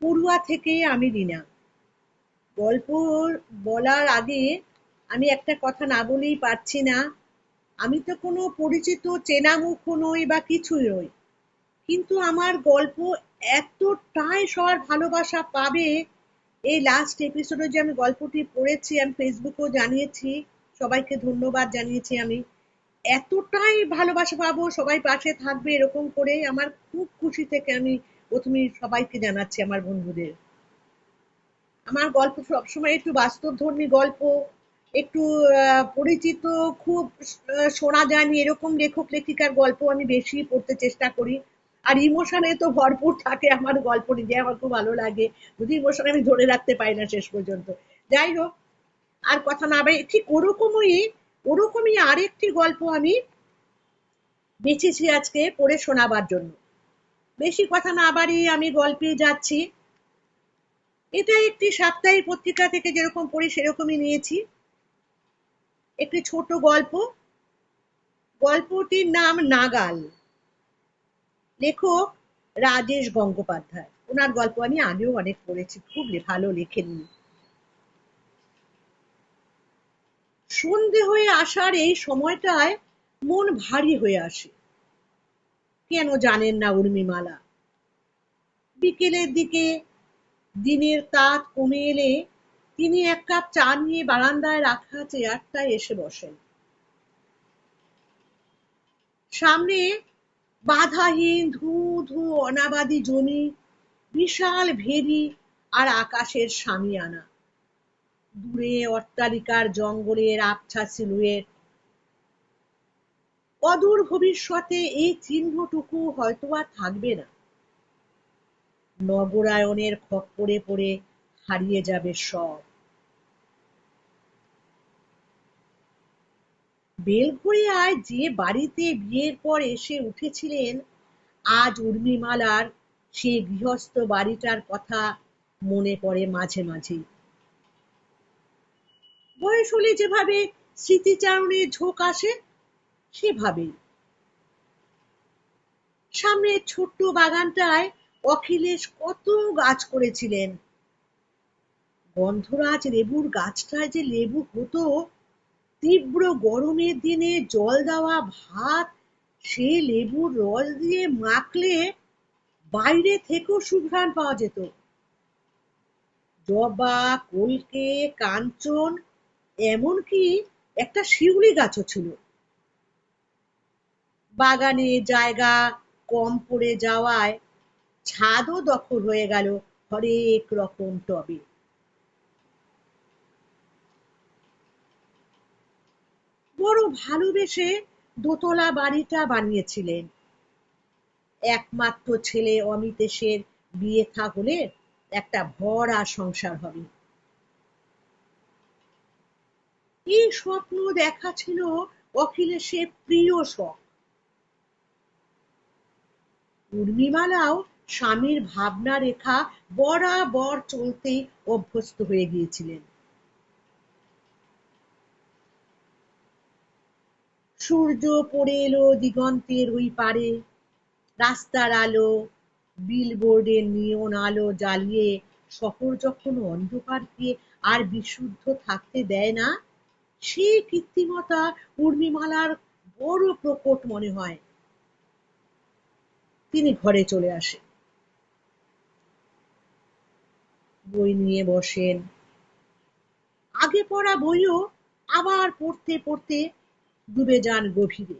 পড়ুয়া থেকে আমি রিনা। গল্প বলার আগে আমি একটা কথা না বলেই পারছি না। আমি তো কোনো পরিচিত চেনা মুখ নই বা কিছুই নই। কিন্তু আমার গল্প এতটাই সবার ভালোবাসা পাবে। এই লাস্ট এপিসোডে যে আমি গল্পটি পড়েছি, আমি ফেসবুকেও জানিয়েছি, সবাইকে ধন্যবাদ জানিয়েছি আমি। এতটাই ভালোবাসা পাবো, সবাই পাশে থাকবে এরকম করে আমার খুব খুশি থেকে আমি প্রথমে সবাইকে জানাচ্ছি আমার বন্ধুদের। আমার গল্প সবসময় একটু বাস্তবধর্মী গল্প, একটু পরিচিত, খুব শোনা যায়নি এরকম লেখক, লেখিকার গল্প আমি বেশি পড়তে চেষ্টা করি। আর ইমোশনে তো ভরপুর থাকে আমার গল্প নিজে, আমার খুব ভালো লাগে। যদি ইমোশন আমি ধরে রাখতে পারি না শেষ পর্যন্ত। যাই হোক, আর কথা না ঠিক ওরকমই ওরকমই আরেকটি গল্প আমি বেছেছি আজকে পড়ে শোনাবার জন্য। বেশি কথা না বাড়িয়ে আমি গল্পে যাচ্ছি। এটা একটি সাপ্তাহিক পত্রিকা থেকে যেরকম পড়ি সেরকমই নিয়েছি। একটি ছোট গল্প। গল্পটির নাম নাগাল। লেখক রাজেশ গঙ্গোপাধ্যায়। ওনার গল্প আমি আগেও অনেক পড়েছি, খুব ভালো লেখেন সন্ধে হয়ে আসার এই সময়টায় মন ভারী হয়ে আসে। কেন জানেন না উর্মিমালা? বিকেলের দিকে দিনের তাঁত কমে এলে তিনি এক কাপ চা নিয়ে বারান্দায় রাখা চেয়ারটায় এসে বসেন। সামনে বাধাহীন ধু ধু অনাবাদী জমি বিশাল ভেরি আর আকাশের সামিয়ানা। দূরে অট্টালিকার জঙ্গলের আবছা সিলুয়েট অদূর ভবিষ্যতে এই চিহ্নটুকু হয়তো আর থাকবে না। নগরায়নের খপ্পরে পড়ে হারিয়ে যাবে সব। বেলঘরিয়ায় যে বাড়িতে বিয়ের পর এসে উঠেছিলেন, আজ উর্মিমালার সে গৃহস্থ বাড়িটার কথা মনে পড়ে মাঝে মাঝে। বয়স হলে যেভাবে স্মৃতিচারণে ঝোঁক আসে সেভাবেই। সামনের ছোট্ট বাগানটায় অখিলেশ কত গাছ করেছিলেন। গন্ধরাজ লেবুর গাছটায় যে লেবু হতো, তীব্র গরমের দিনে জল দেওয়া ভাত, সে লেবুর রস দিয়ে মাখলে বাইরে থেকেও সুঘ্রাণ পাওয়া যেত। জবা, কলকে, কাঞ্চন, এমনকি একটা শিউলি গাছও ছিল। বাগানে জায়গা কম পড়ে যাওয়ায় ছাদও দখল হয়ে গেল হরেক রকম টবে। বড় ভালোবেসে দোতলা বাড়িটা বানিয়েছিলেন। একমাত্র ছেলে অমিতেশের বিয়ে থাকলে একটা ভরা সংসার হবে। এই স্বপ্ন দেখা ছিল অখিলেশের প্রিয় শখ উর্মিমালাও স্বামীর ভাবনা রেখা বরাবর চলতে অভ্যস্ত হয়ে গিয়েছিলেন। সূর্য পড়ে এলো দিগন্তের ওই পারে, রাস্তার আলো, বিলবোর্ডের নিয়ন আলো জ্বালিয়ে শহর যখন অন্ধকারকে আর বিশুদ্ধ থাকতে দেয় না, সে কৃত্রিমতা উর্মিমালার বড় প্রকট মনে হয়। তিনি ঘরে চলে আসেন। বই নিয়ে বসেন। আগে পড়া বইও আবার পড়তে পড়তে ডুবে যান গভীরে।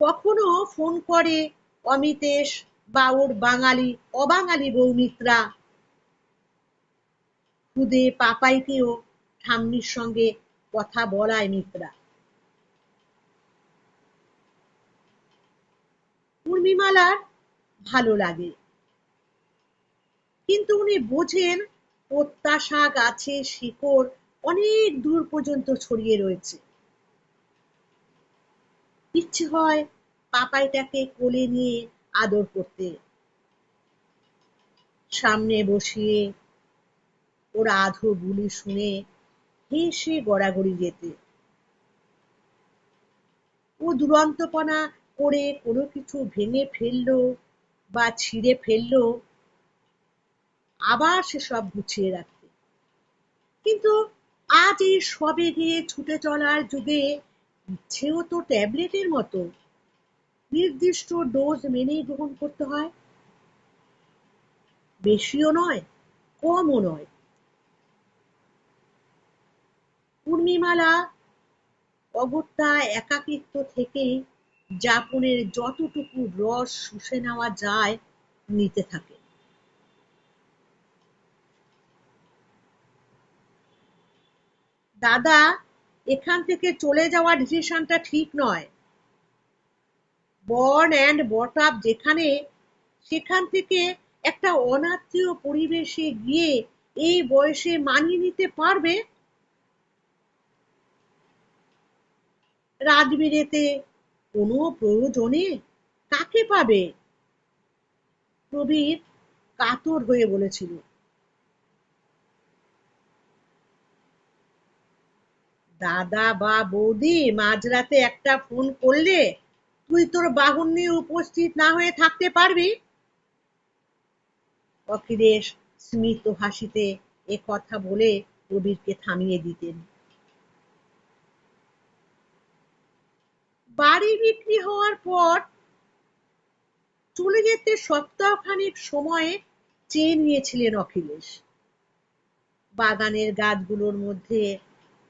কখনো ফোন করে অমিতেশ বা ওর বাঙালি, অবাঙালি বৌমিত্রা খুদে পাপাইকেও ঠাম্মির সঙ্গে কথা বলায় মিত্রা। উর্মিমালার ভালো লাগে। কিন্তু উনি বোঝেন প্রত্যাশা গাছে শিকড় অনেক দূর পর্যন্ত ছড়িয়ে রয়েছে। ইচ্ছে হয় পাপাইটাকে কোলে নিয়ে আদর করতে। সামনে বসিয়ে ওর আধো বুলি শুনে হেসে গড়াগড়ি যেতে ও দুরন্তপনা করে কোনো কিছু ভেঙে ফেলল বা ছিঁড়ে ফেলল, আবার সে সব গুছিয়ে রাখতে কিন্তু আজ এই সবেগে ছুটে চলার যুগে ইচ্ছেও তো ট্যাবলেটের মতো। নির্দিষ্ট ডোজ মেনেই গ্রহণ করতে হয়। বেশিও নয়, কমও নয়। পূর্ণিমালা অগত্যা একাকিত্ব থেকে যাপনের যতটুকু রস শুষে নেওয়া যায়, নিতে থাকে। দাদা, এখান থেকে চলে যাওয়ার ডিসিশনটা ঠিক নয়। বর্ন অ্যান্ড বট আপ যেখানে, সেখান থেকে একটা অনাত্মীয় পরিবেশে গিয়ে এই বয়সে মানিয়ে নিতে পারবে? রাজবীরেতে কোনো প্রয়োজনে কাকে পাবে? প্রবীর কাতর হয়ে বলেছিল। দাদা বা বৌদি, মাঝরাতে একটা ফোন করলে তুই তোর বাহন নিয়ে উপস্থিত না হয়ে থাকতে পারবি? অখিলেশ স্মিত হাসিতে এ কথা বলে প্রবীরকে থামিয়ে দিতেন। বাড়ি বিক্রি হওয়ার পর চলে যেতে সপ্তাহখানেক সময়ে চেয়ে নিয়েছিলেন অখিলেশ। বাগানের গাছগুলোর মধ্যে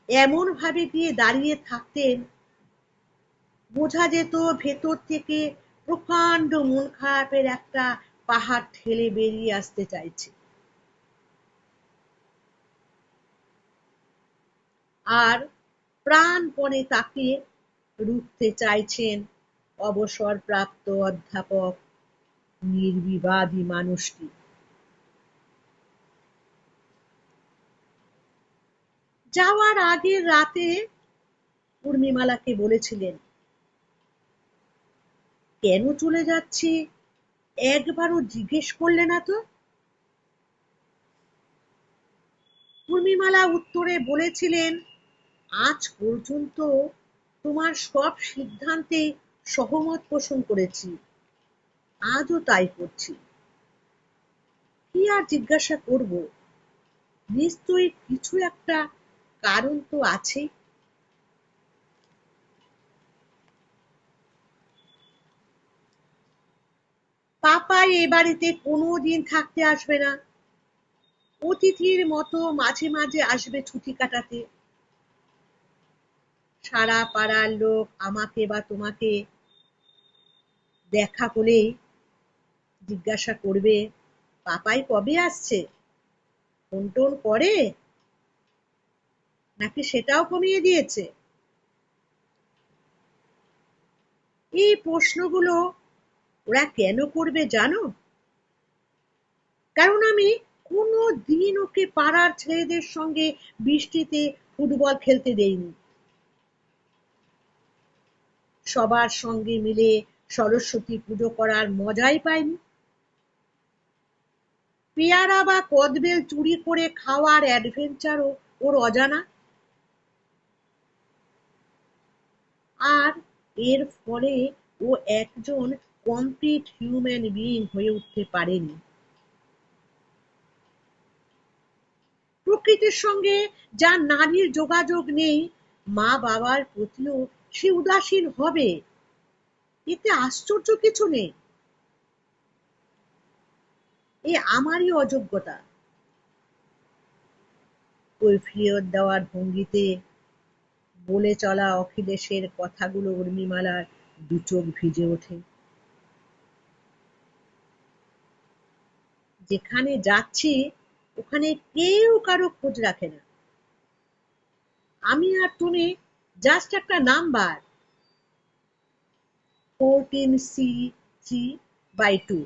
এমন ভাবে গিয়ে দাঁড়িয়ে থাকতেন, বোঝা যেত ভেতর থেকে প্রকাণ্ড মন খারাপের একটা পাহাড় ঠেলে বেরিয়ে আসতে চাইছে। আর প্রাণপণে তাকে রুখতে চাইছেন অবসরপ্রাপ্ত অধ্যাপক নির্বিবাদী মানুষটি। যাওয়ার আগের রাতে পূর্ণিমালাকে বলেছিলেন, কেন চলে যাচ্ছি? একবারও জিজ্ঞেস করলে না তো? পূর্ণিমালা উত্তরে বলেছিলেন, আজ পর্যন্ত তোমার সব সিদ্ধান্তে সহমত পোষণ করেছি। আজও তাই করছি। কি আর জিজ্ঞাসা করব? নিশ্চয়ই কিছু একটা কারণ তো আছে। পাপাই এ বাড়িতে কোনোদিন থাকতে আসবে না। অতিথির মতো মাঝে মাঝে আসবে ছুটি কাটাতে। সারা পাড়ার লোক আমাকে বা তোমাকে দেখা হলেই জিজ্ঞাসা করবে, পাপাই কবে আসছে? ফোন টোন করে? নাকি সেটাও কমিয়ে দিয়েছে? এই প্রশ্নগুলো ওরা কেন করবে জানো? কারণ আমি কোনো দিন ওকে পাড়ার ছেলেদের সঙ্গে বৃষ্টিতে ফুটবল খেলতে দেইনি। সবার সঙ্গে মিলে সরস্বতী পুজো করার মজাই পাইনি। পেয়ারা বা কদবেল চুরি করে খাওয়ার অ্যাডভেঞ্চারও ওর অজানা। আর এর ফলে ও একজন কমপ্লিট হিউম্যান বিইং হয়ে উঠতে পারেনি। প্রকৃতির সঙ্গে যার নারীর যোগাযোগ নেই মা বাবার প্রতিও সে উদাসীন হবে। এতে আশ্চর্য কিছু নেই। এ আমারই অযোগ্যতা। কৈফিয়ত দেওয়ার ভঙ্গিতে বলে চলা অখিলেশের কথাগুলো উর্মিমালার দু চোখ ভিজে ওঠে। যেখানে যাচ্ছি, ওখানে কেউ কারও খোঁজ রাখে না। আমি আর তুমি জাস্ট একটা number fourteen C three by two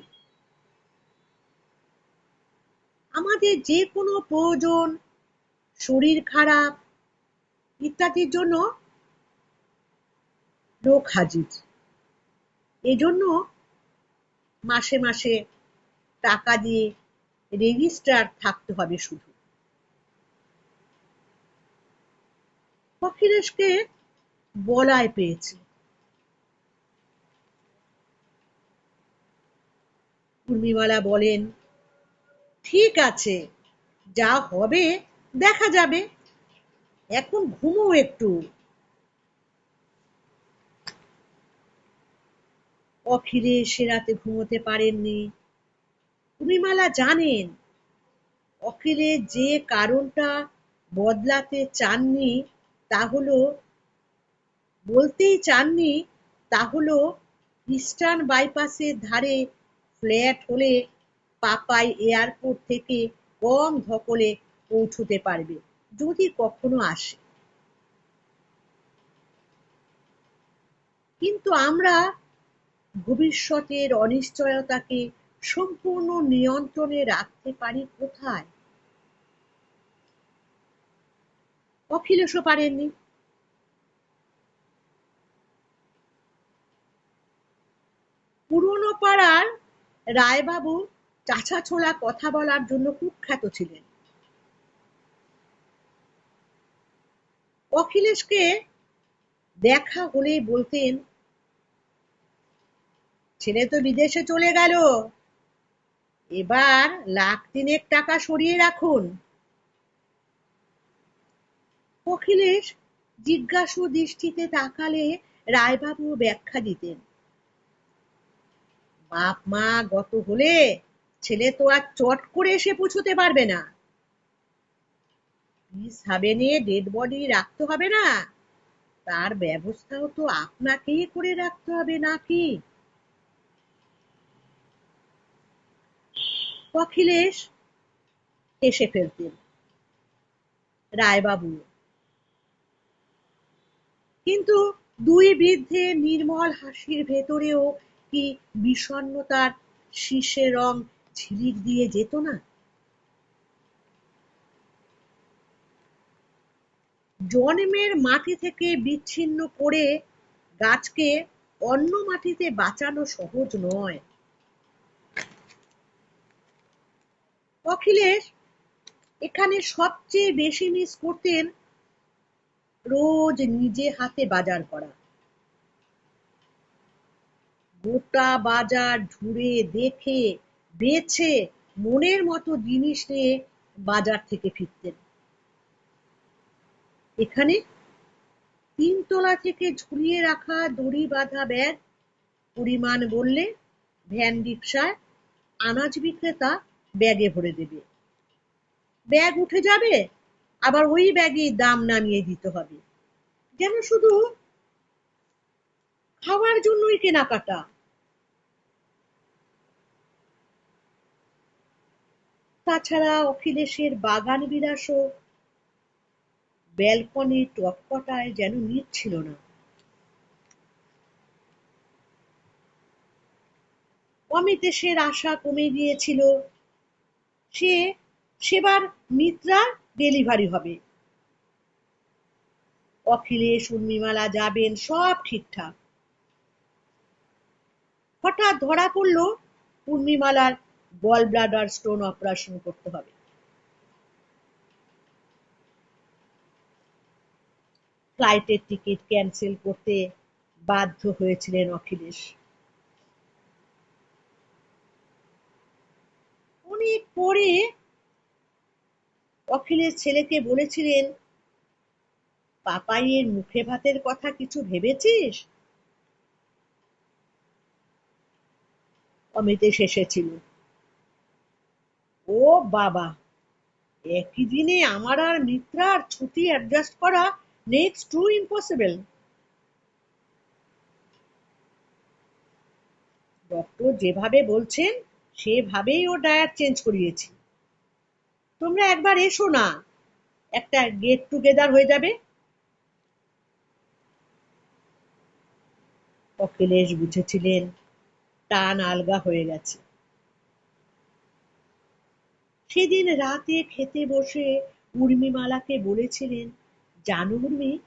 আমাদের যে কোনো প্রয়োজন, শরীর খারাপ, ইত্যাদির জন্য লোক হাজির। এজন্য মাসে মাসে টাকা দিয়ে রেজিস্টার থাকতে হবে শুধু। অখিলেশকে বলায় পেয়েছে। উর্মিমালা বলেন, ঠিক আছে, যা হবে দেখা যাবে। এখন ঘুমো একটু। অখিলেশ সে রাতে ঘুমোতে পারেননি। উর্মিমালা জানেন অখিলেশ যে কারণটা বদলাতে চাননি তা হলো বলতেই চাননি তা হলো ইস্টার্ন বাইপাসের ধারে ফ্ল্যাট হলে পাপাই এয়ারপোর্ট থেকে কম ধকলে পৌঁছতে পারবে, যদি কখনো আসে। কিন্তু আমরা ভবিষ্যতের অনিশ্চয়তাকে সম্পূর্ণ নিয়ন্ত্রণে রাখতে পারি কোথায়? অখিলেশও পারেননি। পুরনো পাড়ার রায়বাবু চাছা ছোলা কথা বলার জন্য কুখ্যাত ছিলেন। অখিলেশকে দেখা হলেই বলতেন, ছেলে তো বিদেশে চলে গেল, এবার লাখ তিনেক টাকা সরিয়ে রাখুন। অখিলেশ জিজ্ঞাসু দৃষ্টিতে তাকালে রায়বাবু ব্যাখ্যা দিতেন। বাপ মা গত হলে ছেলে তো আর চট করে এসে পৌঁছতে পারবে না। ডেড বডি রাখতে হবে না। তার ব্যবস্থাও তো আপনাকেই করে রাখতে হবে নাকি? অখিলেশ এসে ফেলতেন। রায়বাবু কিন্তু দুই বৃদ্ধের নির্মল হাসির ভেতরেও কি বিষণ্নতার শীর্ষে রং ঝিলিক দিয়ে যেত না? জন্মের মাটি থেকে বিচ্ছিন্ন করে গাছকে অন্য মাটিতে বাঁচানো সহজ নয়। অখিলেশ এখানে সবচেয়ে বেশি মিস করতেন রোজ নিজে হাতে বাজার করা। গোটা বাজার ঘুরে দেখে, বেছে, মনের মতো জিনিস নিয়ে বাজার থেকে ফিরতেন। এখানে তিনতলা থেকে ঝুলিয়ে রাখা দড়ি বাঁধা ব্যাগ, পরিমাণ বললে ভ্যান রিক্সায় আনাজ বিক্রেতা ব্যাগে ভরে দেবে। ব্যাগ উঠে যাবে আবার ওই ব্যাগে দাম নামিয়ে দিতে হবে। যেন শুধু খাওয়ার জন্যই কেনাকাটা। তাছাড়া অখিলেশের বাগান বিলাসও ব্যালকনি টপকটায় যেন নিচ্ছিল না। অমিতেশের আশা কমে গিয়েছিল। সে সেবার মিত্রা ডেলিভারি হবে। অখিলেশ, উর্মিমালা যাবেন, সব ঠিকঠাক। হঠাৎ ধরা পড়ল উর্মিমালার গল ব্লাডার স্টোন অপারেশন করতে হবে। ফ্লাইটের টিকিট ক্যান্সেল করতে বাধ্য হয়েছিলেন অখিলেশ। অনেক পরে অখিলেশ ছেলেকে বলেছিলেন, পাপাইয়ের মুখে ভাতের কথা কিছু ভেবেছিস? অমিতেশ এসেছিল ও বাবা, একই দিনে আমার আর মিত্রার ছুটি অ্যাডজাস্ট করা নেক্সট টু ইম্পসিবল ডক্টর যেভাবে বলছেন, সেভাবেই ও ডায়ার চেঞ্জ করিয়েছি। তোমরা একবার এসো না। একটা গেট টুগেদার হয়ে যাবে। অখিলেশ বুঝেছিলেন, টান আলগা হয়ে গেছে। সেদিন রাতে খেতে বসে উর্মিমালাকে বলেছিলেন, জানো উর্মি,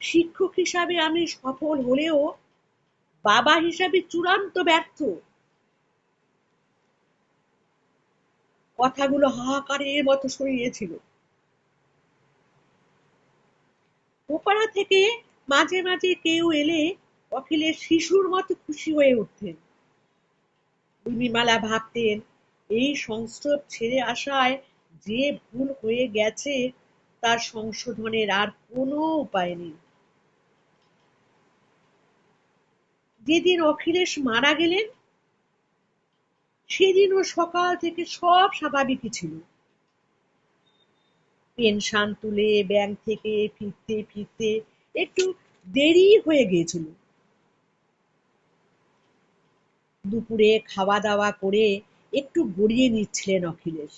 শিক্ষক হিসাবে আমি সফল হলেও বাবা হিসাবে চূড়ান্ত ব্যর্থ। কথাগুলো হাহাকারের মতো সরিয়েছিল ওপাড়া থেকে মাঝে মাঝে কেউ এলে অখিলের শিশুর মতো খুশি হয়ে উঠতেন। উর্মিমালা ভাবতেন, এই সংস্রব ছেড়ে আসায় যে ভুল হয়ে গেছে, তার সংশোধনের আর কোনো উপায় নেই। যেদিন অখিলেশ মারা গেলেন সেদিনও সকাল থেকে সব স্বাভাবিকই ছিল। পেনশন তুলে ব্যাংক থেকে ফিরতে ফিরতে একটু দেরি হয়ে গিয়েছিল। দুপুরে খাওয়া দাওয়া করে একটু গড়িয়ে নিচ্ছিলেন অখিলেশ।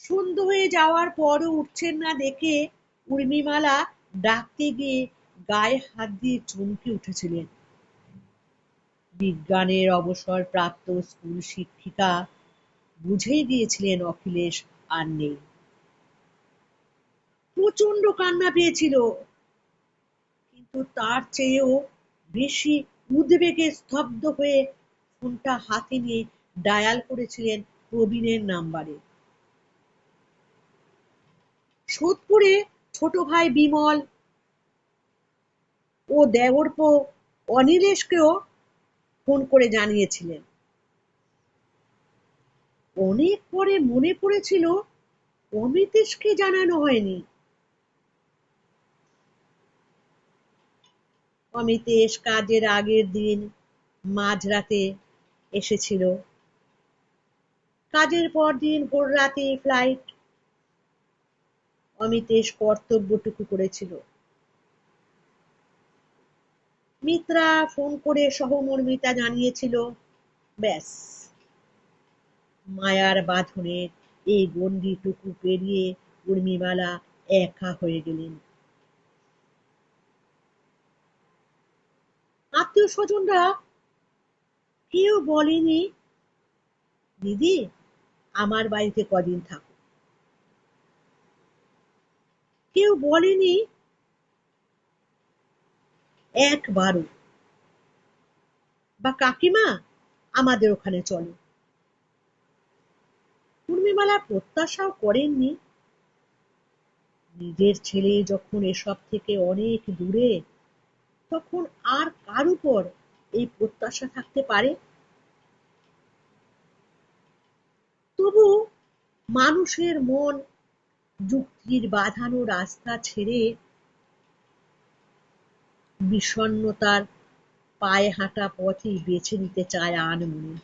সন্ধ্যে হয়ে যাওয়ার পরও উঠছেন না দেখে উর্মিমালা ডাকতে গিয়ে গায়ে হাত দিয়ে চমকে উঠেছিলেন। বিজ্ঞানের অবসরপ্রাপ্ত স্কুল শিক্ষিকা বুঝেই গিয়েছিলেন অখিলেশ, আর নেই। প্রচণ্ড কান্না পেয়েছিল, কিন্তু তার চেয়েও বেশি উদ্বেগে স্তব্ধ হয়ে ফোনটা হাতে নিয়ে ডায়াল করেছিলেন প্রবীণের নাম্বারে। সোদপুরে ছোট ভাই বিমল ও দেওরপো অনিলেশকেও ফোন করে জানিয়েছিলেন। অনেক পরে মনে পড়েছিল, অমিতেশকে জানানো হয়নি। অমিতেশ কাজের আগের দিন মাঝরাতে এসেছিল। কাজের পর দিন ভোর রাতে ফ্লাইট অমিতেশ কর্তব্যটুকু করেছিল। মিত্রা ফোন করে সহমর্মিতা জানিয়েছিল, ব্যাস, মায়ার বাঁধনের এই গণ্ডিটুকু পেরিয়ে উর্মিমালা একা হয়ে গেলেন। আত্মীয় স্বজনরা কেউ বলেনি, দিদি, আমার বাড়িতে কদিন থাকো। কেউ বলেনি একবারও বা কাকিমা, আমাদের ওখানে চলো। পূর্ণিমালা প্রত্যাশাও করেননি। নিজের ছেলে যখন এসব থেকে অনেক দূরে, তখন আর কার উপর এই প্রত্যাশা থাকতে পারে? তবু মানুষের মন যুক্তির বাঁধানো রাস্তা ছেড়ে বিষণ্নতার পায়ে হাঁটা পথেই বেছে নিতে চায় আনমনে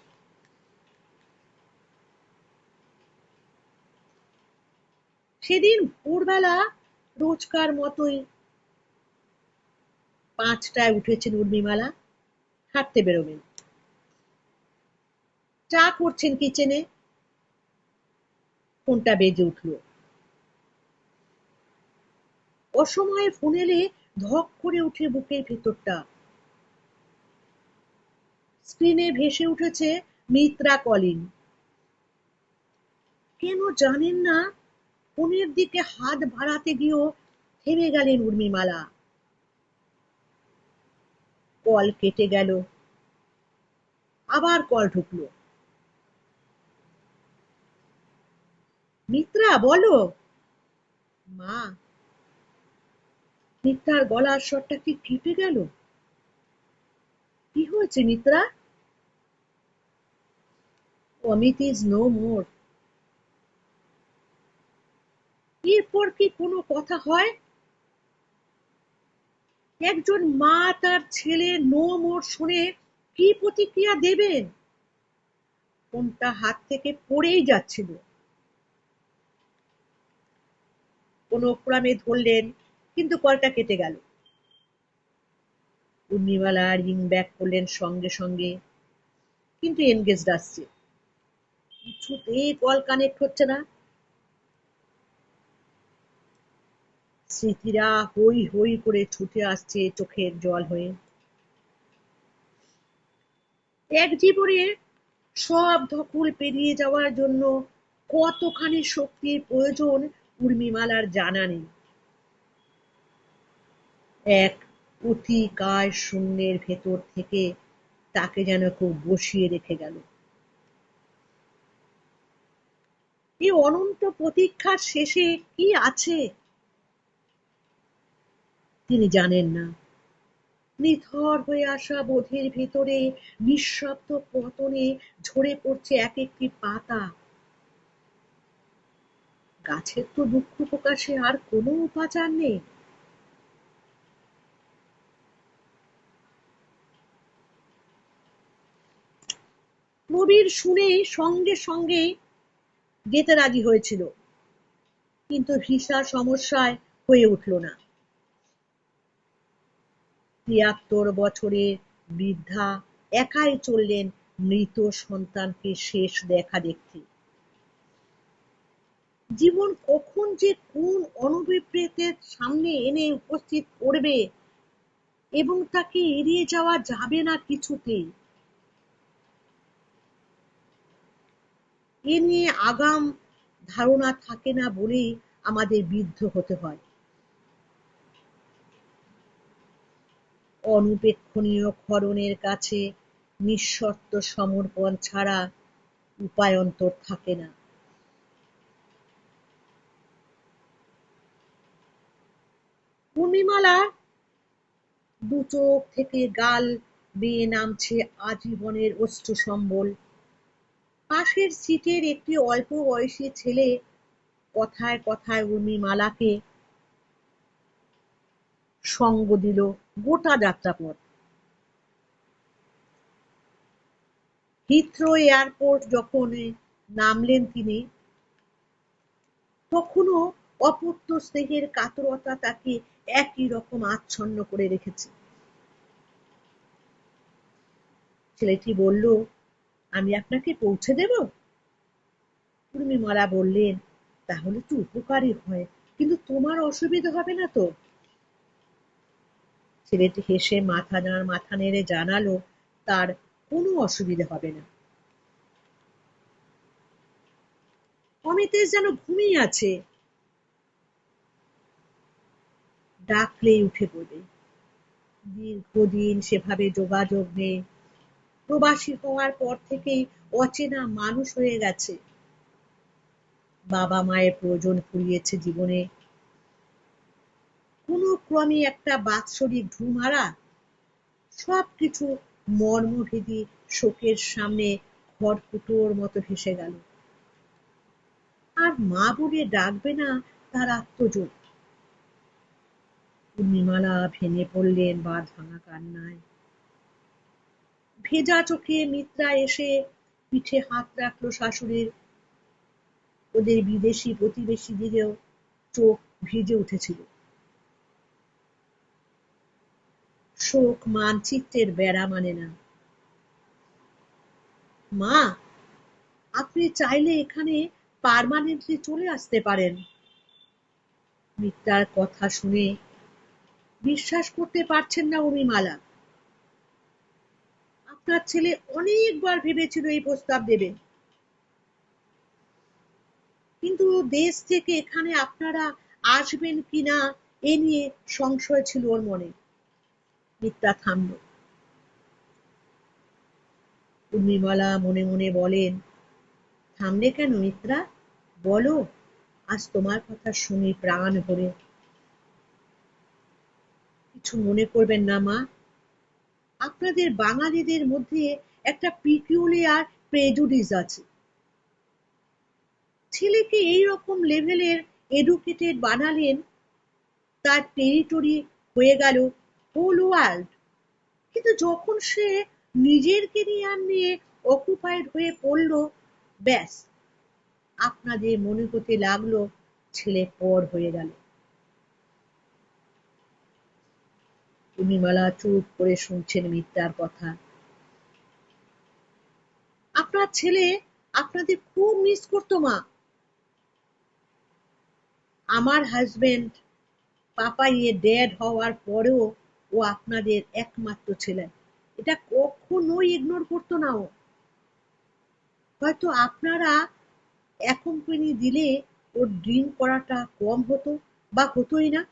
সেদিন ভোরবেলা রোজকার মতোই পাঁচটায় উঠেছেন উর্মিমালা, হাঁটতে বেরোবেন। চা করছেন কিচেনে, ফোনটা বেজে উঠল। অসময়ে ফোন এলে ধক করে উঠে বুকের ভেতরটা। স্ক্রিনে ভেসে উঠেছে মিত্রা কলিং কেন জানেন না? ফোনের দিকে হাত বাড়াতে গিয়েও থেমে গেলেন উর্মিমালা। কল কেটে গেল। আবার কল ঢুকলো। মিত্রা, বলো। মা মিত্রার গলার স্বরটা কি কেঁপে গেল? কি হয়েছে Mitra Amit is no more. এরপর কি কোনো কথা হয়? একজন মা তার ছেলে নো মোর শুনে কি প্রতিক্রিয়া দেবেন? ফোনটা হাত থেকে পড়েই যাচ্ছিল। কোনো ক্রমে ধরলেন কিন্তু কলটা কেটে গেল। উর্মিমালা রিং ব্যাক করলেন সঙ্গে সঙ্গে, কিন্তু এনগেজড আসছে। কিছুতেই কল কানেক্ট হচ্ছে না। স্মৃতিরা হই হই করে ছুটে আসছে চোখের জল হয়ে। এক জীবনে সব ধকুল পেরিয়ে যাওয়ার জন্য কতখানি শক্তির প্রয়োজন উর্মিমালার জানা নেই। এক অতিকায় শূন্যের ভেতর থেকে তাকে যেন কেউ বসিয়ে রেখে গেল। এই অনন্ত প্রতীক্ষার শেষে কি আছে? তিনি জানেন না। নিথর হয়ে আসা বোধের ভেতরে নিঃশব্দ পতনে ঝরে পড়ছে এক একটি পাতা। গাছের তো দুঃখ প্রকাশে আর কোনো উপাচার নেই। প্রবীর শুনেই সঙ্গে সঙ্গে যেতে রাজি হয়েছিল। কিন্তু ভিসা সমস্যায় হয়ে উঠল না। তিয়াত্তর বছরের বৃদ্ধা একাই চললেন মৃত সন্তানকে শেষ দেখা দেখতে। জীবন কখন যে কোন অনভিপ্রেতের সামনে এনে উপস্থিত করবে এবং তাকে এড়িয়ে যাওয়া যাবে না কিছুতেই। এ নিয়ে আগাম ধারণা থাকে না বলেই আমাদের বিদ্ধ হতে হয়। অনুপেক্ষণীয় ক্ষরণের কাছে নিঃশর্ত সমর্পণ ছাড়া উপায়ন্তর থাকে না। পূর্ণিমালা দু চোখ থেকে গাল বেয়ে নামছে আজীবনের অশ্রু সম্বল পাশের সিটের একটি অল্প বয়সী ছেলে কথায় কথায় উর্মিমালাকে সঙ্গ দিল গোটা যাত্রাপথ। হিথ্রো এয়ারপোর্ট যখন নামলেন তিনি, তখনও অপত্য স্নেহের কাতরতা তাকে একই রকম আচ্ছন্ন করে রেখেছে। ছেলেটি বলল আমি আপনাকে পৌঁছে দেব? উর্মিমালা বললেন, তাহলে তো উপকারই হয়, কিন্তু তোমার অসুবিধা হবে না তো? ছেলেটি হেসে মাথা নাড় মাথা নেড়ে জানালো, তার কোনো অসুবিধা হবে না। অমিতেশ যেন ঘুমিয়ে আছে। ডাকলেই উঠে পড়বে। দীর্ঘদিন সেভাবে যোগাযোগ নেই। প্রবাসী হওয়ার পর থেকেই অচেনা মানুষ হয়ে গেছে। বাবা মায়ের প্রয়োজন ফুরিয়েছে জীবনে। কোনো ক্রমে একটা বাৎসরিক ঢুমারা সবকিছু মর্মভেদী শোকের সামনে খড়কুটোর মতো ভেসে গেল। আর মা বলে ডাকবে না তার আত্মজোর পূর্ণিমালা ভেঙে পড়লেন বাঁধ ভাঙা কান্নায়। ভেজা চোখে মিত্রা এসে পিঠে হাত রাখল শাশুড়ির। ওদের বিদেশি প্রতিবেশীদেরও চোখ ভিজে উঠেছিল। শোক মানচিত্রের বেড়া মানে না। মা, আপনি চাইলে এখানে পারমানেন্টলি চলে আসতে পারেন। মিত্রার কথা শুনে বিশ্বাস করতে পারছেন না উর্মিমালা। আপনার ছেলে অনেকবার ভেবেছিল এই প্রস্তাব দেবে। কিন্তু দেশ থেকে এখানে আপনারা আসবেন কিনা, এ নিয়ে সংশয় ছিল ওর মনে। মিত্রা থামল। উর্মিমালা মনে মনে বলেন, থামলে কেন মিত্রা? বলো, আজ তোমার কথা শুনি প্রাণ ভরে। কিছু মনে করবেন না মা আপনাদের বাঙালিদের মধ্যে একটা পিকিউলিয়ার প্রেজুডিস আছে। ছেলেকে এই রকম লেভেলের এডুকেটেড বানালেন, তার টেরিটরি হয়ে গেল হোল ওয়ার্ল্ড কিন্তু যখন সে নিজের কেরিয়ার নিয়ে অকুপাইড হয়ে পড়ল, ব্যাস, আপনাদের মনে হতে লাগল ছেলে পর হয়ে গেল। উর্মিমালা চুপ করে শুনছেন মিত্রার কথা। আপনার ছেলে আপনাদের খুব মিস করতো, মা। আমার হাজবেন্ড পাপা ইয়ে ড্যাড হওয়ার পরেও ও আপনাদের একমাত্র ছেলে। এটা কখনোই ইগনোর করতো না ও। হয়তো আপনারা এখন অ্যাকম্পানি দিলে ওর ড্রিঙ্ক করাটা কম হতো বা হতোই না।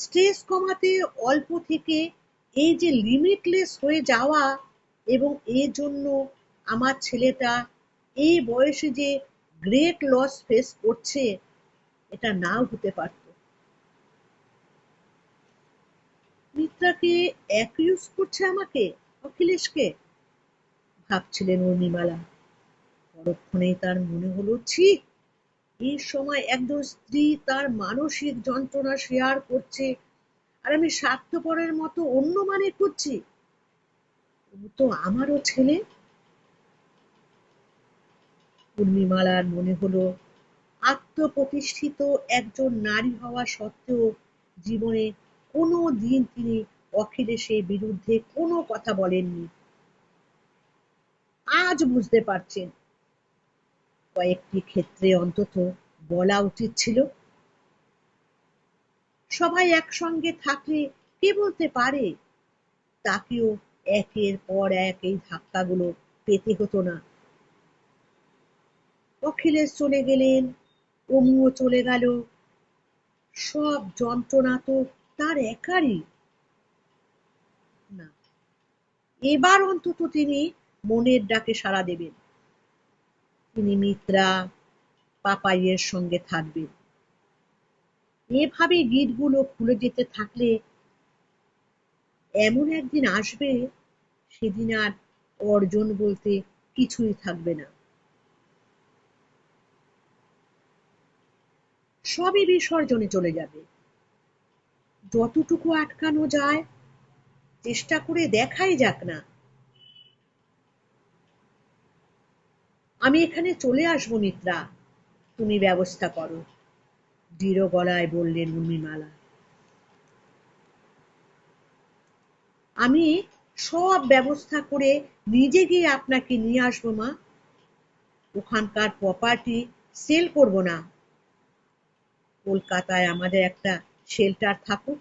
স্ট্রেস কমাতে অল্প থেকে এই যে লিমিটলেস হয়ে যাওয়া এবং এর জন্য আমার ছেলেটা এই বয়সে যে গ্রেট লস ফেস করছে, এটা নাও হতে পারত। মিত্রাকে অ্যাকিউজ করছে আমাকে, অখিলেশকে। ভাবছিলেন উর্মিমালা পরক্ষণেই তার মনে হলো, ছি! এই সময় একজন স্ত্রী তার মানসিক যন্ত্রণা শেয়ার করছে। আর আমি স্বার্থপরের মতো অন্য মানে করছি ও তো আমারও ছেলে। উর্মিমালার মনে হলো আত্মপ্রতিষ্ঠিত একজন নারী হওয়া সত্ত্বেও জীবনে কোনো দিন তিনি অখিলেশের বিরুদ্ধে কোনো কথা বলেননি। আজ বুঝতে পারছেন কয়েকটি ক্ষেত্রে অন্তত বলা উচিত ছিল। সবাই একসঙ্গে থাকলে কে বলতে পারে? তাকেও একের পর এক এই ধাক্কাগুলো পেতে হতো না। অখিলেশ চলে গেলেন, অমুও চলে গেল। সব যন্ত্রণা তো তার একারই। না, এবার অন্তত তিনি মনের ডাকে সাড়া দেবেন। তিনি মিত্রা পাপাইয়ের সঙ্গে থাকবেন। এভাবে গিটগুলো খুলে যেতে থাকলে এমন একদিন আসবে, সেদিন আর অর্জন বলতে কিছুই থাকবে না। সবই বিসর্জনে চলে যাবে। যতটুকু আটকানো যায়, চেষ্টা করে দেখাই যাক না আমি এখানে চলে আসব মিত্রা। তুমি ব্যবস্থা করো। দৃঢ় গলায় বললেন উর্মিমালা। আমি সব ব্যবস্থা করে নিজে গিয়ে আপনাকে নিয়ে আসব, মা। ওখানকার প্রপার্টি সেল করব না। কলকাতায় আমাদের একটা শেল্টার থাকুক।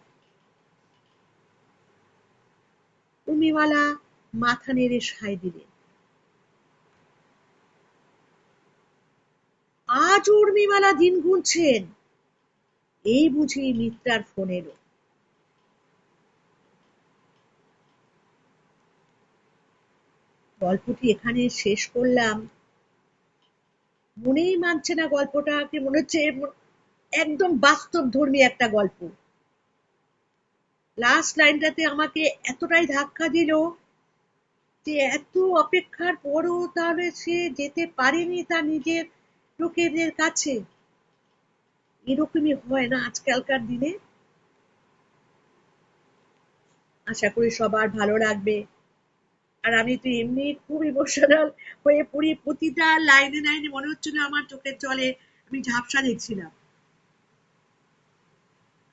উর্মিমালা মাথা নেড়ে সায় দিলেন। আজ উর্মিমালা দিন গুনছেন। এই বুঝি মিত্রার ফোন এলো গল্পটি এখানে শেষ করলাম। মনেই মানছে না গল্পটা গল্পটাকে মনে হচ্ছে একদম বাস্তব ধর্মী একটা গল্প। লাস্ট লাইনটাতে আমাকে এতটাই ধাক্কা দিল যে এত অপেক্ষার পরও তাহলে সে যেতে পারেনি তার নিজের লোকেদের কাছে। এরকমই হয় না আজকালকার দিনে। আশা করি সবার ভালো লাগবে। আর আমি তো এমনি খুব ইমোশনাল হয়ে পড়ি। প্রতিটা লাইনে লাইনে মনে হচ্ছিল আমার চোখের জলে আমি ঝাপসা দেখছিলাম।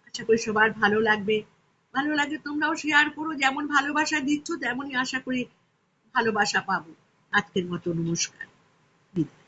আশা করি সবার ভালো লাগবে। ভালো লাগে তোমরাও শেয়ার করো। যেমন ভালোবাসা দিচ্ছ, তেমনই আশা করি ভালোবাসা পাবো। আজকের মতো নমস্কার। বিদায়।